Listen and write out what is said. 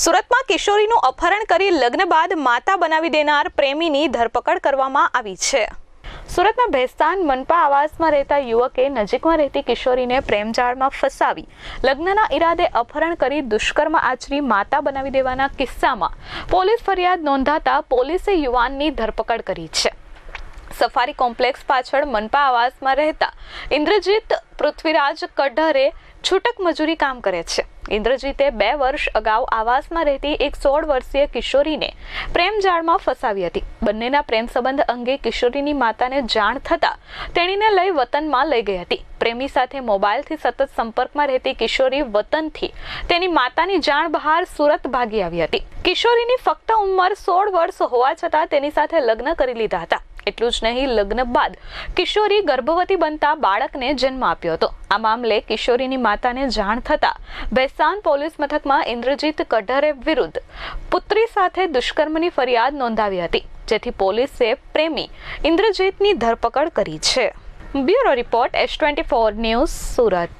સુરતમાં કિશોરીનું અપહરણ કરી લગ્ન બાદ માતા બનાવી દેનાર પ્રેમીની ધરપકડ કરવામાં આવી છે. સુરતના ભેસ્તાન મનપા આવાસમાં રહેતા યુવકે નજીકમાં રહેતી કિશોરીને પ્રેમજાળમાં ફસાવી લગ્નના ઈરાદે અપહરણ કરી દુષ્કર્મ આચરી માતા બનાવી દેવાના કિસ્સામાં પોલીસ ફરિયાદ નોંધાતા પોલીસે યુવાનની ધરપકડ કરી છે. સફારી કોમ્પ્લેક્સ પાછળ મનપા આવાસમાં રહેતા ઇન્દ્રજીત પૃથ્વીરાજ કઢરે છૂટક મજૂરી કામ કરે છે. ઇન્દ્રજીતે બે વર્ષ અગાઉ આવાસમાં રહેતી એક સોળ વર્ષીય કિશોરીને પ્રેમ જાળમાં ફસાવી હતી. બંનેના પ્રેમ સંબંધ અંગે કિશોરીની માતાને જાણ થતાં તેણીને લઈ વતનમાં લઈ ગઈ હતી. પ્રેમી સાથે મોબાઈલથી સતત સંપર્કમાં રહેતી કિશોરી વતનથી તેની માતાની જાણ બહાર સુરત ભાગી આવી હતી. કિશોરીની ફક્ત ઉંમર સોળ વર્ષ હોવા છતાં તેની સાથે લગ્ન કરી લીધા હતા. એટલું જ નહીં, લગ્ન બાદ કિશોરી ગર્ભવતી બનતા બાળકને જન્મ આપ્યો હતો. આ મામલે કિશોરીની માતાને જાણ થતા બેસાન પોલીસ મથકમાં ઇન્દ્રજીત કઢરે વિરુદ્ધ પુત્રી સાથે દુષ્કર્મની ફરિયાદ નોંધાવી હતી, જેથી પોલીસે પ્રેમી ઇન્દ્રજીતની ધરપકડ કરી છે. Bureau report S twenty four news Surat.